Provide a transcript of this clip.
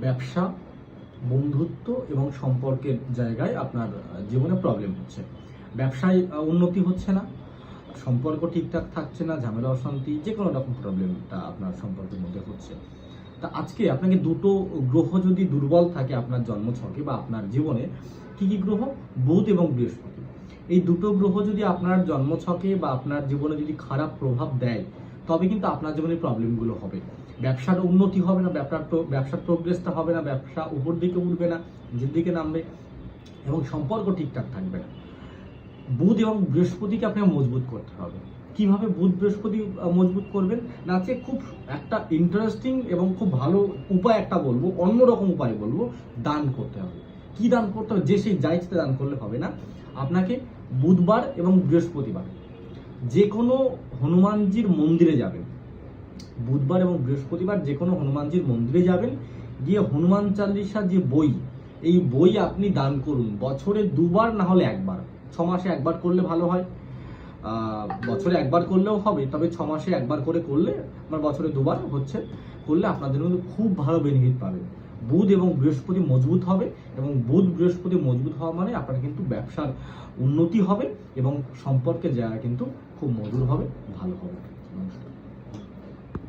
ব্যবসা, বন্ধুত্ব এবং সম্পর্কের জায়গায় আপনার জীবনে প্রবলেম হচ্ছে। ব্যবসায় উন্নতি হচ্ছে না, সম্পর্ক ঠিকঠাক থাকছে না, ঝামেলা, অশান্তি যে কোনো রকম প্রবলেমটা আপনার সম্পর্কের মধ্যে হচ্ছে। তা আজকে আপনাকে দুটো গ্রহ যদি দুর্বল থাকে আপনার জন্মছকে বা আপনার জীবনে, কি কি গ্রহ? বুধ এবং বৃহস্পতি। এই দুটো গ্রহ যদি আপনার জন্মছকে বা আপনার জীবনে যদি খারাপ প্রভাব দেয়, তবে কিন্তু আপনার জীবনে প্রবলেমগুলো হবে। ব্যবসার উন্নতি হবে না, ব্যবসার ব্যবসার প্রোগ্রেসটা হবে না, ব্যবসা উপর দিকে উঠবে না নিজের দিকে নামবে এবং সম্পর্ক ঠিকঠাক থাকবে না। বুধ এবং বৃহস্পতিকে আপনাকে মজবুত করতে হবে। কীভাবে বুধ বৃহস্পতি মজবুত করবেন? না আছে খুব একটা ইন্টারেস্টিং এবং খুব ভালো উপায় একটা বলব, অন্যরকম উপায় বলব, দান করতে হবে। কি দান করতে হবে? যে সেই যাইতে দান করলে হবে না। আপনাকে বুধবার এবং বৃহস্পতিবার যে কোনো হনুমানজির মন্দিরে যাবেন। বুধবার এবং বৃহস্পতিবার যে কোনো হনুমানজির মন্দিরে যাবেন। গিয়ে হনুমান চালিসা যে বই, এই বই আপনি দান করুন। বছরে দুবার না হলে একবার। ছ মাসে একবার করলে ভালো হয়। বছরে একবার করলেও হবে, তবে ছ মাসে একবার করে করলে আমার বছরে দুবার হচ্ছে। করলে আপনাদের মধ্যে খুব ভালো বেনিফিট পাবেন। বুধ এবং বৃহস্পতি মজবুত হবে এবং বুধ, বৃহস্পতি মজবুত হওয়া মানে আপনার কিন্তু ব্যবসার উন্নতি হবে এবং সম্পর্কে জায়গা কিন্তু খুব মধুর হবে, ভালো হবে। নমস্কার।